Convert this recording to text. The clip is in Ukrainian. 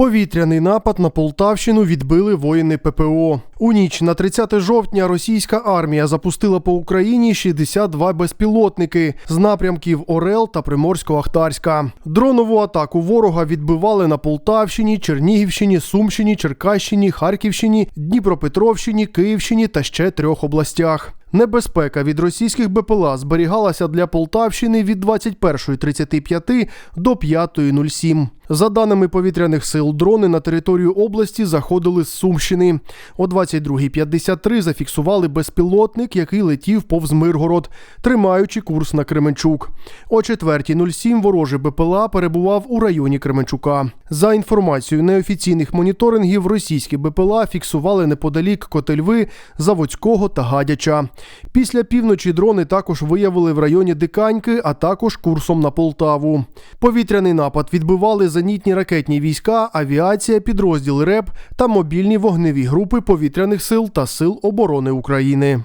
Повітряний напад на Полтавщину відбили воїни ППО. У ніч на 30 жовтня російська армія запустила по Україні 62 безпілотники з напрямків Орел та Приморсько-Ахтарська. Дронову атаку ворога відбивали на Полтавщині, Чернігівщині, Сумщині, Черкащині, Харківщині, Дніпропетровщині, Київщині та ще трьох областях. Небезпека від російських БПЛА зберігалася для Полтавщини від 21.35 до 5.07. За даними повітряних сил, дрони на територію області заходили з Сумщини. О 22.53 зафіксували безпілотник, який летів повз Миргород, тримаючи курс на Кременчук. О 4.07 ворожий БПЛА перебував у районі Кременчука. За інформацією неофіційних моніторингів, російські БПЛА фіксували неподалік Котельви, Заводського та Гадяча. Після півночі дрони також виявили в районі Диканьки, а також курсом на Полтаву. Повітряний напад відбивали зенітні ракетні війська, авіація, підрозділи РЕП та мобільні вогневі групи повітряних сил та сил оборони України.